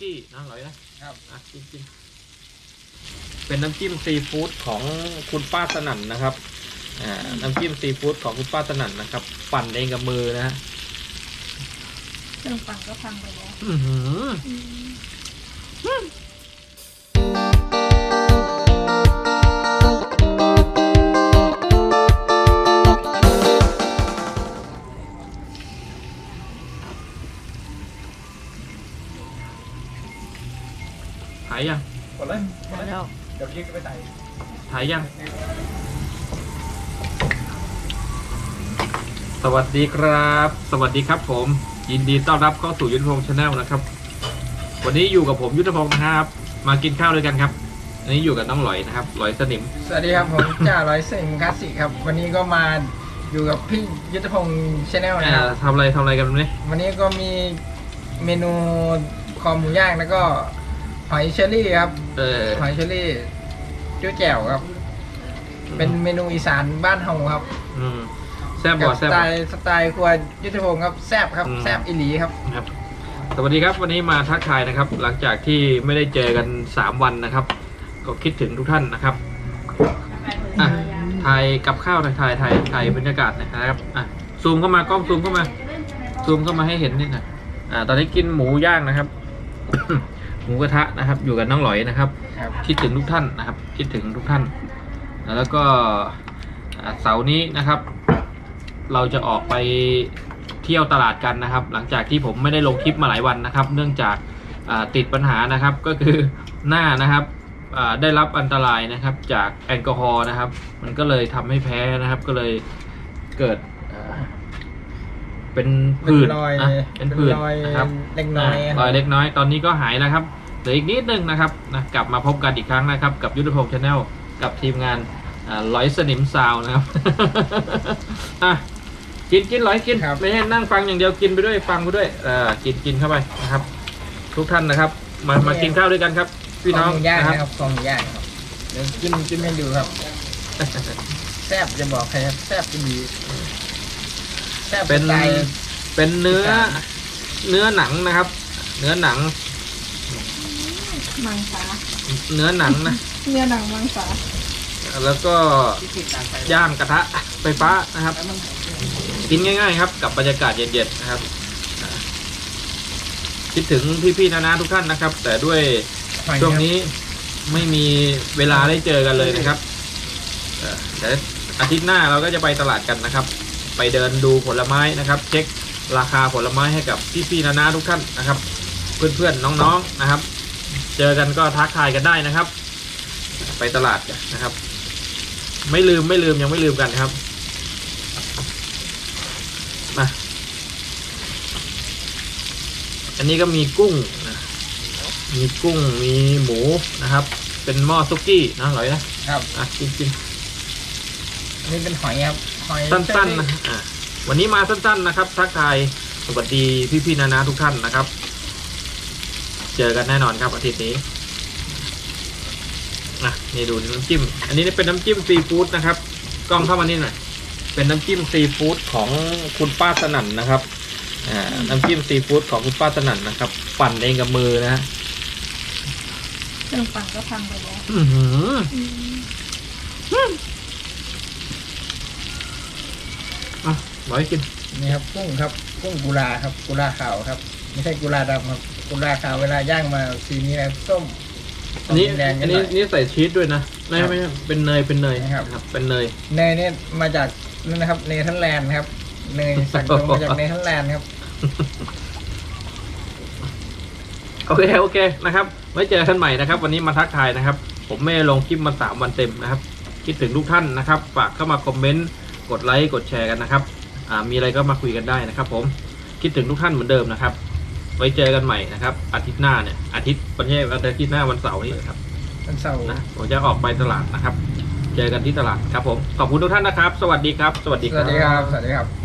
กี้นะอร่อยนะครับอะกินกินเป็นน้ำจิ้มซีฟู้ดของคุณป้าสนั่นนะครับอ่าน้ำจิ้มซีฟู้ดของคุณป้าสนั่นนะครับ ปั่นเองกับมือนะฮะเครื่องปั่นก็พังไปแล้ว อื้อหือ หายยังหมดเลยหมดเลยแล้วเดี๋ยวยิงไปใส่หายยัง สวัสดีครับ สวัสดีครับผม ยินดีต้อนรับเข้าสู่ยุทธพงศ์ชาแนลนะครับ วันนี้อยู่กับผมยุทธพงศ์นะครับ มากินข้าวด้วยกันครับ อันนี้อยู่กับน้องหลอยนะครับ หลอยสนิม สวัสดีครับ ผมจ่าร้อยเซ็งคลาสสิกครับ วันนี้ก็มาอยู่กับพี่ยุทธพงศ์ชาแนลนะคอ่ารับทำอะไรทำอะไรกันวันนี้วันนี้ก็มีเมนูคอหมูย่างแล้วก็ หอยเชอรี่ครับ เออหอยเชอรี่จุ๊แจ่วครับ เป็นเมนูอีสานบ้านเฮาครับอืมแซ่บกับ่สแซ่บไตบ่ ล์สไตล์ครัวยุทธพงศ์ครับแซบครับอืม แซบอิหลีครับครับสวัสดีครับวันนี้มาทักทายนะครับ หลังจากที่ไม่ได้เจอกันสามวันนะครับ ก็คิดถึงทุกท่านนะครับอะถ่ายกับข้าวหน่อยถ่ายถ่ายถ่ายบรรยากาศหนะครับอะซูมเข้ามากล้องซูมเข้ามาซูมเข้ามาให้เห็นนิดหน่อยอ่าตอนนี้กินหมูย่างนะครับ หมูกระทะนะครับ อยู่กับน้องหลอยนะครับ ครับคิดถึงทุกท่านนะครับ คิดถึงทุกท่าน แล้วก็อ่าเสาร์นี้นะครับ เราจะออกไปเที่ยวตลาดกันนะครับ หลังจากที่ผมไม่ได้ลงคลิปมาหลายวันนะครับ เนื่องจากอ่าติดปัญหานะครับ ก็คือหน้านะครับอ่าได้รับอันตรายนะครับจากแอลกอฮอล์นะครับ มันก็เลยทำให้แพ้นะครับ ก็เลยเกิดอ่า เป็นผื่นเป็นรอยนะเป็นผื่นรอยนะครับเล็กน้อยารอยเล็กน้อย ตอนนี้ก็หายแล้วครับเหลืออีกนิดนึงนะครับนะกลับมาพบกันอีกครั้งนะครับ กับยุทธพงศ์ชาแนลกับทีมงานร้อยสนิมซาวนะครับอะกินกินร้อยกินครับ ไม่ใช่นั่งฟังอย่างเดียวกินไปด้วยฟังไปด้วยเอ่อกินกินเข้าไปนะครับ ทุกท่านนะครับ มามากินข้าวด้วยกันครับ พี่น้องคหมูย่างนะครับนะครับคอหมูย่างครับเดี๋ยวกินกินให้ดูครับ แซบจะบอกใครครับแซบจะดี แซบเป็นสไตล์เป็นเนื้ออีสานเนื้อหนังนะครับ เนื้อหนัง มังสาเนื้อหนังนะ เนื้อหนังมังสาแล้วก็ย่างกระทะไฟฟ้านะครับ กินง่าย ๆ ครับ กับบรรยากาศเย็นๆนะครับอ่าคิดถึงพี่ๆนานาทุกท่านนะครับ แต่ด้วยหอยช่วงครับนี้ไม่มีเวลาได้เจอกันเลยนะครับเอ่อเดี๋ยวอาทิตย์หน้าเราก็จะไปตลาดกันนะครับ ไปเดินดูผลไม้นะครับ เช็คราคาผลไม้ให้กับพี่ๆนานาทุกท่านนะครับ เพื่อนๆน้องๆนะครับ เจอกันก็ทักทายกันได้นะครับ ไปตลาดกันนะครับ ไม่ลืมไม่ลืมยังไม่ลืมกันนะครับมาอันนี้ก็มีกุ้งนะมีกุ้งมีหมูนะครับ เป็นหม้อซุกี้นะอร่อยนะครับอะกินกินอันนี้เป็นหอยครับ หอยสั้นๆนะอะวันนี้มาสั้นๆนะครับ ทักทายสวัสดีพี่ๆนานาทุกท่านนะครับ เจอกันแน่นอนครับอาทิตย์นี้อะนี่ดูน้ำจิ้ม อันนี้เป็นน้ำจิ้มซีฟู้ดนะครับ กล้องเข้ามานี่หน่อย เป็นน้ำจิ้มซีฟู้ดของคุณป้าสนั่นนะครับ อ่า น้ำจิ้มซีฟู้ดของคุณป้าสนั่นนะครับ ปั่นเองกับมือนะฮะเครื่องปั่นก็พังไปแล้ว ร้อยกินนี่ครับกุ้งครับกุ้งกุลาครับกุลาขาวครับ ไม่ใช่กุลาดำครับกุลาขาวเวลาย่างมาสีนี้นะส้มอันนี้แดงอันนี้หยนี่ใส่ชีสด้วยนะไม่ครับไม่ใช่เป็นเนยเป็นเนยนะครับครับ เป็นเนยเนยเนี่ยมาจากนั่นนะครับเนเธอร์แลนด์ครับเนยสั่งตรงมาจากเนเธอร์แลนด์ครับโอเคโอเคนะครับไว้เจอกันใหม่นะครับ วันนี้มาทักทายนะครับ ผมไม่ได้ลงคลิปมาสามวันเต็มนะครับ คิดถึงทุกท่านนะครับ ฝากเข้ามาคอมเมนต์กดไลค์กดแชร์กันนะครับอ่า มีอะไรก็มาคุยกันได้นะครับ ผมคิดถึงทุกท่านเหมือนเดิมนะครับ ไว้เจอกันใหม่นะครับ อาทิตย์หน้าเนี่ยอาทิตย์วันนี้อาทิตย์หน้าวันเสาร์นี้ครับวันเสาร์นะผมจะออกไปตลาดนะครับ เจอกันที่ตลาดครับผมขอบคุณทุกท่านนะครับ สวัสดีครับ สวัสดีสครัวับสดีครับสวัสดีครับ